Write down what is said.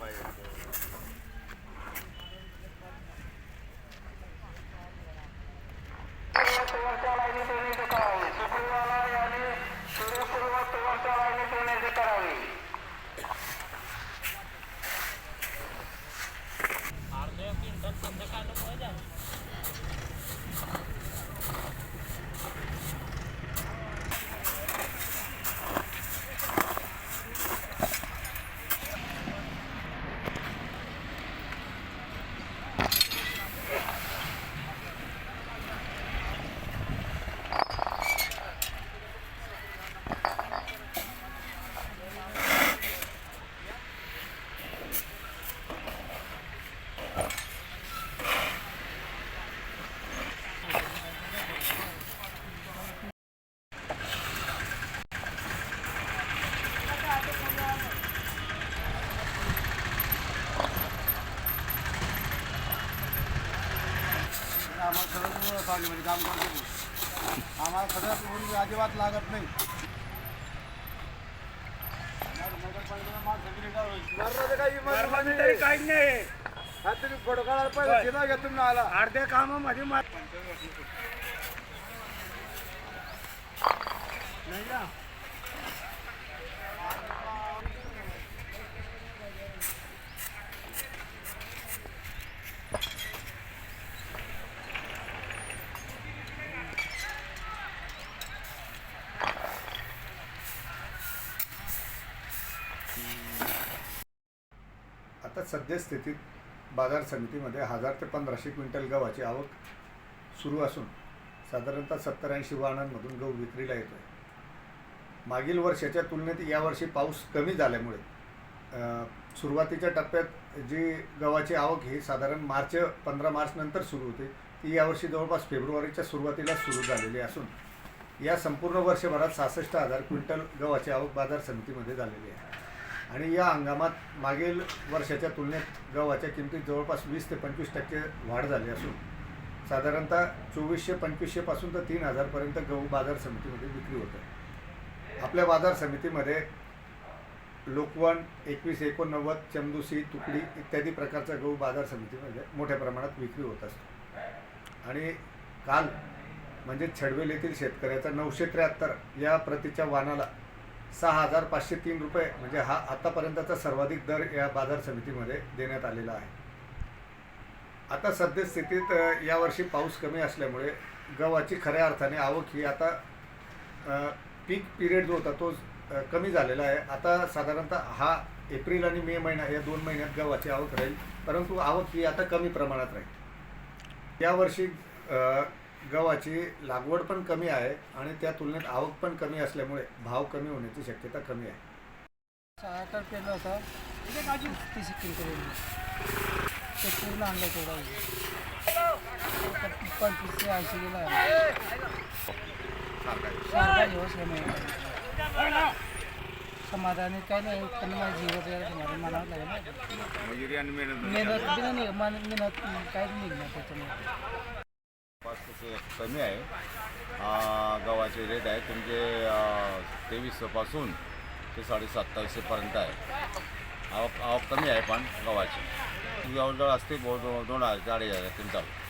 fire. आम्हाला खरंच पावलीमध्ये काम करतो आम्हाला खरंच ऊन अजिबात लागत नाही. काही नाही तुम्ही फोटो काढायला घ्या तुम्ही आला. अर्ध्या कामामध्ये मा- आता सद्यस्थितीत बाजार समितीमध्ये हजार ते पंधराशे क्विंटल गव्हाची आवक सुरू असून साधारणतः सत्तर ऐंशी वाहनांमधून गहू विक्रीला येतो आहे मागील वर्षाच्या तुलनेत यावर्षी पाऊस कमी झाल्यामुळे सुरुवातीच्या टप्प्यात जी गव्हाची आवक ही साधारण मार्च पंधरा मार्च नंतर सुरू होते ती यावर्षी जवळपास फेब्रुवारीच्या सुरुवातीला सुरू झालेली असून या संपूर्ण वर्षभरात सहासष्ट हजार क्विंटल गव्हाची आवक बाजार समितीमध्ये झालेली आहे. आणि या हंगामात मागील वर्षाच्या तुलनेत गव्हाच्या किमतीत जवळपास वीस ते पंचवीस टक्के वाढ झाली असून साधारणतः चोवीसशे पंचवीसशेपासून तर तीन हजारपर्यंत गहू बाजार समितीमध्ये विक्री होत आपल्या बाजार समितीमध्ये लोकवन एकवीस एकोणनव्वद चमदुसी तुकडी इत्यादी प्रकारचा गहू बाजार समितीमध्ये मोठ्या प्रमाणात विक्री होत असतो. आणि काल म्हणजे छडवेल येथील शेतकऱ्याचा नऊशे त्र्याहत्तर या प्रतीच्या वाहनाला सहा हजार पाचशे तीन रुपये म्हणजे हा आतापर्यंतचा सर्वाधिक दर या बाजार समितीमध्ये देण्यात आलेला आहे. आता सद्यस्थितीत यावर्षी पाऊस कमी असल्यामुळे गव्हाची खऱ्या अर्थाने आवक ही आता पीक पिरियड जो होता तो कमी झालेला आहे. आता साधारणतः हा एप्रिल आणि मे महिना या दोन महिन्यात गव्हाची आवक राहील परंतु आवक ही आता कमी प्रमाणात राहील. यावर्षी गव्हाची लागवड पण कमी आहे आणि त्या तुलनेत आवक पण कमी असल्यामुळे भाव कमी होण्याची शक्यता कमी आहे. होतं. तीस ते पूर्ण आणलं ऐंशी गेला दिवस समाधानी काय नाही. पण माझी जीवत समाधान म्हणावं लागेल ना. मजुरी आणि मेहनत मेहनत काहीच निघणार त्याच्यामुळे कमी आहे. गव्हाचे रेट आहे. तुमचे तेवीसपासून ते साडे सत्तावीसशेपर्यंत आहे. आवक आवक कमी आहे पण गव्हाची. जवळजवळ असते बहु- दोन हजार चार हजार क्विंटल